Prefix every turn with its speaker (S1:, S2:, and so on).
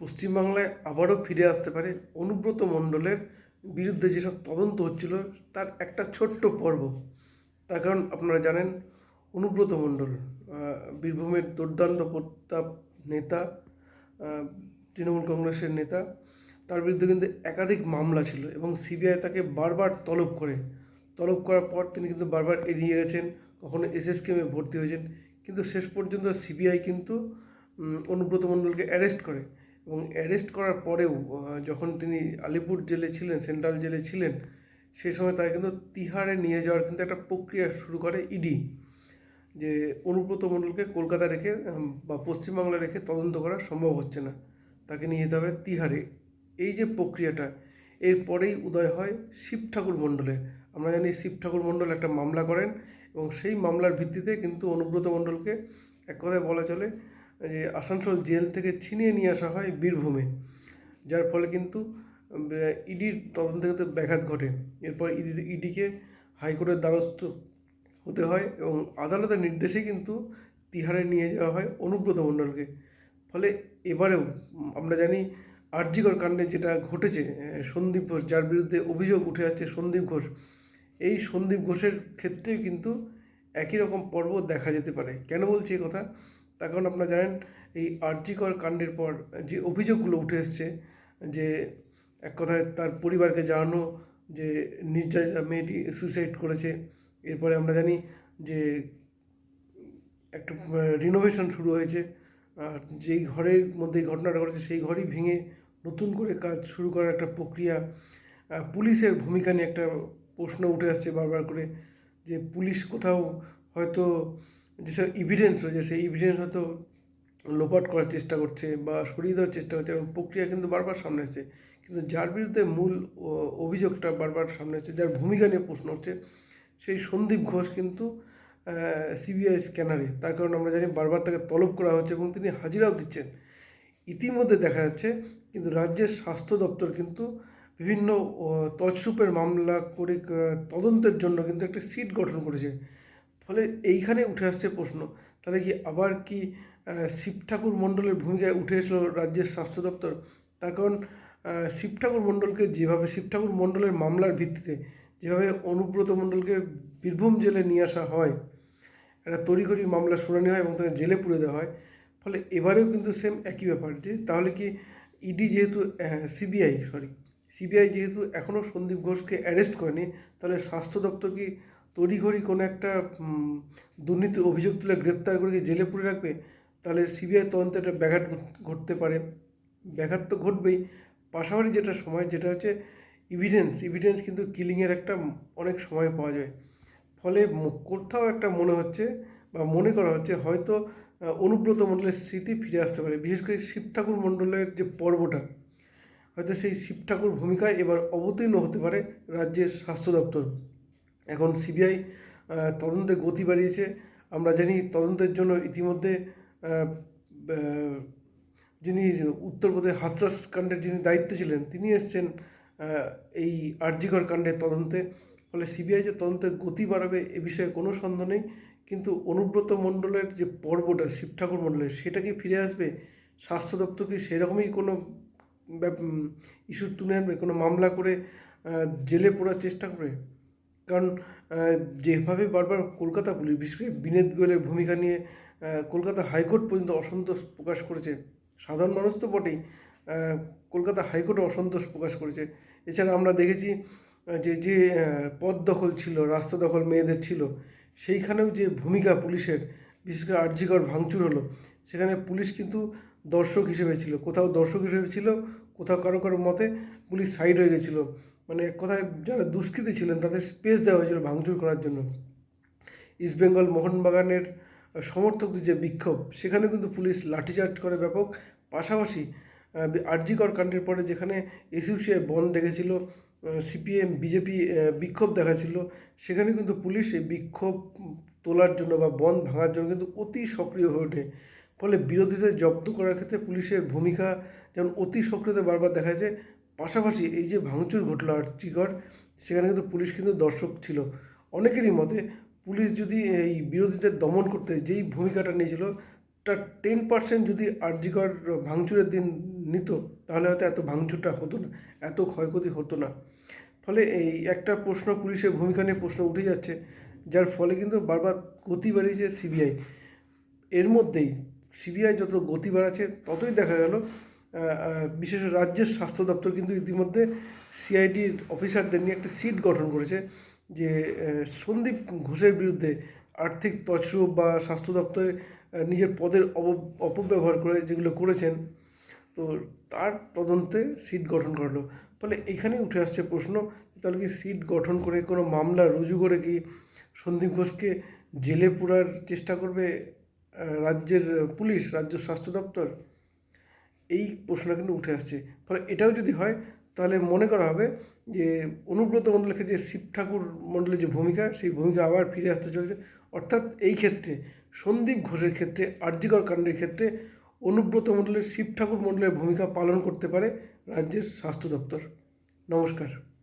S1: পশ্চিমবাংলায় আবারও ফিরে আসতে পারে অনুব্রত মণ্ডলের বিরুদ্ধে যেসব তদন্ত হচ্ছিল, তার একটা ছোট্ট পর্ব। তার কারণ আপনারা জানেন, অনুব্রত মণ্ডল বীরভূমের দুর্দান্ত প্রতাপ নেতা তৃণমূল কংগ্রেসের নেতা, তার বিরুদ্ধে কিন্তু একাধিক মামলা ছিল এবং সিবিআই তাকে বারবার তলব করে। তলব করার পর তিনি কিন্তু বারবার এড়িয়ে গেছেন, কখনো এসএসকেমে ভর্তি হয়েছেন, কিন্তু শেষ পর্যন্ত সিবিআই কিন্তু অনুব্রত মণ্ডলকে অ্যারেস্ট করে। এবং অ্যারেস্ট করার পরেও যখন তিনি আলিপুর জেলে ছিলেন, সেন্ট্রাল জেলে ছিলেন, সেই সময় তাকে কিন্তু তিহারে নিয়ে যাওয়ার কিন্তু একটা প্রক্রিয়া শুরু করে ইডি, যে অনুব্রত মণ্ডলকে কলকাতা রেখে বা পশ্চিমবাংলা রেখে তদন্ত করা সম্ভব হচ্ছে না। তাকে নিয়ে যেতে হবে তিহারে। এই যে প্রক্রিয়াটা এরপরেই উদয় হয় শিব ঠাকুর মণ্ডলের আমরা জানি শিব ঠাকুর মণ্ডল একটা মামলা করেন এবং সেই মামলার ভিত্তিতে কিন্তু অনুব্রত মণ্ডলকে এক কথায় বলা চলে আসানসোল জেল থেকে ছিনিয়ে নিয়ে আসা হয় বীরভূমে, যার ফলে কিন্তু ইডির তদন্তে কিন্তু ব্যাঘাত ঘটে। এরপর ইডি, ইডিকে হাইকোর্টের দ্বারস্থ হতে হয় এবং আদালতের নির্দেশে কিন্তু তিহারে নিয়ে যাওয়া হয় অনুব্রত মণ্ডলকে। ফলে এবারেও আমরা জানি আরজিকর কাণ্ডে যেটা ঘটেছে সন্দীপ ঘোষ, যার বিরুদ্ধে অভিযোগ উঠে আসছে সন্দীপ ঘোষ, এই সন্দীপ ঘোষের ক্ষেত্রেও কিন্তু একই রকম পর্ব দেখা যেতে পারে। কেন বলছি কথা? তার কারণ আপনারা জানেন, এই আরজিকর কাণ্ডের পর যে অভিযোগগুলো উঠে এসছে, যে এক কথায় তার পরিবারকে জানানো, যে নির্যাতিতা মেয়েটি সুইসাইড করেছে, এরপরে আমরা জানি যে একটা রিনোভেশন শুরু হয়েছে, আর যেই ঘরের মধ্যে ঘটনাটা ঘটেছে, সেই ঘরই ভেঙে নতুন করে কাজ শুরু করার একটা প্রক্রিয়া পুলিশের ভূমিকা নিয়ে একটা প্রশ্ন উঠে আসছে বারবার করে, যে পুলিশ কোথাও হয়তো যেসব ইভিডেন্স রয়েছে সেই ইভিডেন্স হয়তো লোপাট করার চেষ্টা করছে বা সরিয়ে দেওয়ার চেষ্টা করছে এবং প্রক্রিয়া কিন্তু বারবার সামনে আসছে কিন্তু যার বিরুদ্ধে মূল অভিযোগটা বারবার সামনে আসছে যার ভূমিকা নিয়ে প্রশ্ন হচ্ছে সেই সন্দীপ ঘোষ কিন্তু সিবিআই স্ক্যানারে তার কারণ আমরা জানি বারবার তাকে তলব করা হচ্ছে এবং তিনি হাজিরাও দিচ্ছেন। ইতিমধ্যে দেখা যাচ্ছে কিন্তু রাজ্যের স্বাস্থ্য দপ্তর কিন্তু বিভিন্ন তছরূপের মামলা করে তদন্তের জন্য কিন্তু একটা সিট গঠন করেছে। ফলে এইখানে উঠে আসছে প্রশ্ন, তাহলে কি আবার কি শিব ঠাকুর মণ্ডলের ভূমিকায় উঠে এসলো রাজ্যের স্বাস্থ্য দপ্তর? তার কারণ শিব ঠাকুর মণ্ডলকে যেভাবে, শিব ঠাকুর মণ্ডলের মামলার ভিত্তিতে যেভাবে অনুব্রত মণ্ডলকে বীরভূম জেলে নিয়ে আসা হয়, একটা তড়িঘড়ি মামলা শুনানি হয় এবং তাকে জেলে পুরে দেওয়া হয়, ফলে এবারেও কিন্তু সেম একই ব্যাপার যে তাহলে কি ইডি যেহেতু সিবিআই সরি সিবিআই যেহেতু এখনও সন্দীপ ঘোষকে অ্যারেস্ট করেনি, তাহলে স্বাস্থ্য দপ্তর কি তড়িঘড়ি কোনো একটা দুর্নীতির অভিযোগ তুলে গ্রেপ্তার করে জেলে পুরে রাখবে? তাহলে সিবিআই তদন্তে একটা ব্যাঘাত ঘটতে পারে। ব্যাঘাত তো ঘটবেই। পাশাপাশি যেটা সময়, যেটা হচ্ছে ইভিডেন্স ইভিডেন্স কিন্তু কিলিংয়ের একটা অনেক সময় পাওয়া যায়। ফলে কোথাও একটা মনে হচ্ছে বা মনে করা হচ্ছে হয়তো অনুব্রত মণ্ডলের স্মৃতি ফিরে আসতে পারে। বিশেষ করে শিব ঠাকুর মণ্ডলের যে পর্বটা, হয়তো সেই শিব ঠাকুর ভূমিকায় এবার অবতীর্ণ হতে পারে রাজ্যের স্বাস্থ্য দপ্তর। এখন সিবিআই তদন্তে গতি বাড়িয়েছে। আমরা জানি তদন্তের জন্য ইতিমধ্যে যিনি উত্তরপ্রদেশ হাতরাস কাণ্ডের যিনি দায়িত্বে ছিলেন, তিনি এসছেন এই আরজিকর কাণ্ডের তদন্তে। ফলে সিবিআই যে তদন্তের গতি বাড়াবে এ বিষয়ে কোনো সন্দেহ নেই। কিন্তু অনুব্রত মণ্ডলের যে পর্বটা, শিব ঠাকুর মণ্ডলের, সেটা কি ফিরে আসবে? স্বাস্থ্য দপ্তর কি সেরকমই কোনো ইস্যু তুলে আনবে, কোনো মামলা করে জেলে পড়ার চেষ্টা করবে? কারণ যেভাবে বারবার কলকাতা পুলিশ, বিশেষ করে বিনীত গোয়েলের ভূমিকা নিয়ে কলকাতা হাইকোর্ট পর্যন্ত অসন্তোষ প্রকাশ করেছে। সাধারণ মানুষ তো বটেই কলকাতা হাইকোর্টে অসন্তোষ প্রকাশ করেছে। এছাড়া আমরা দেখেছি যে যে পদ দখল ছিল, রাস্তা দখল মেয়েদের ছিল, সেইখানেও যে ভূমিকা পুলিশের, বিশেষ করে আর্যিকর ভাঙচুর হলো, সেখানে পুলিশ কিন্তু দর্শক হিসেবে ছিল। কোথাও দর্শক হিসেবে ছিল, কোথাও কারও কারও মতে পুলিশ সাইড হয়ে গেছিল। মানে কথায় যারা দুষ্কৃতী ছিলেন, তাদের স্পেস দেওয়া হয়েছিল ভাঙচুর করার জন্য। ইস্টবেঙ্গল মোহনবাগানের সমর্থকদের যে বিক্ষোভ, সেখানে কিন্তু পুলিশ লাঠিচার্জ করে ব্যাপক। পাশাপাশি আরজিকর কাণ্ডের পরে যেখানে এসইউসিআই বন্ধ ডেকেছিল সিপিএম বিজেপি বিক্ষোভ দেখাচ্ছিল, সেখানে কিন্তু পুলিশ এই বিক্ষোভ তোলার জন্য বা বন্ধ ভাঙার জন্য কিন্তু অতি সক্রিয় হয়ে ওঠে। ফলে বিরোধীদের জব্দ করার ক্ষেত্রে পুলিশের ভূমিকা যেমন অতি সক্রিয়তা বারবার দেখা যায় পাশাপাশি এই যে ভাঙচুর ঘটলো আর্চিকর সেখানে কিন্তু পুলিশ কিন্তু দর্শক ছিল। অনেকেরই মতে পুলিশ যদি এই বিরোধীদের দমন করতে যেই ভূমিকাটা নিয়েছিল টা টেন পার্সেন্ট যদি আরজিকর ভাঙচুরের দিন নিত, তাহলে হয়তো এত ভাঙচুরটা হতো না, এত ক্ষয়ক্ষতি হতো না। ফলে এই একটা প্রশ্ন পুলিশের ভূমিকা নিয়ে প্রশ্ন উঠে যাচ্ছে, যার ফলে কিন্তু বারবার গতি বাড়িয়েছে সিবিআই। এর মধ্যেই সিবিআই যত গতি বাড়াচ্ছে, ততই দেখা গেল বিশেষ রাজ্যের স্বাস্থ্য দপ্তর কিন্তু ইতিমধ্যে সিআইডির অফিসারদের নিয়ে একটা সিট গঠন করেছে যে সন্দীপ ঘোষের বিরুদ্ধে আর্থিক তছরূপ বা স্বাস্থ্য দপ্তরে নিজের পদের অপ- অপব্যবহার করে যেগুলো করেছেন, তো তার তদন্তে সিট গঠন করল। ফলে এখানে উঠে আসছে প্রশ্ন তাহলে কি সিট গঠন করে কোনো মামলা রুজু করে কি সন্দীপ ঘোষকে জেলে পুরার চেষ্টা করবে রাজ্যের পুলিশ, রাজ্য স্বাস্থ্য দপ্তর? এই প্রশ্নটা কিন্তু উঠে আসছে। ফলে এটাও যদি হয়, তাহলে মনে করা হবে যে অনুব্রত মণ্ডলের যে শিব ঠাকুর মণ্ডলের যে ভূমিকা, সেই ভূমিকা আবার ফিরে আসতে চলেছে। অর্থাৎ এই ক্ষেত্রে, সন্দীপ ঘোষের ক্ষেত্রে, আর্যিকর কাণ্ডের ক্ষেত্রে অনুব্রত মণ্ডলের শিব ঠাকুর মণ্ডলের ভূমিকা পালন করতে পারে রাজ্যের স্বাস্থ্য দপ্তর। নমস্কার।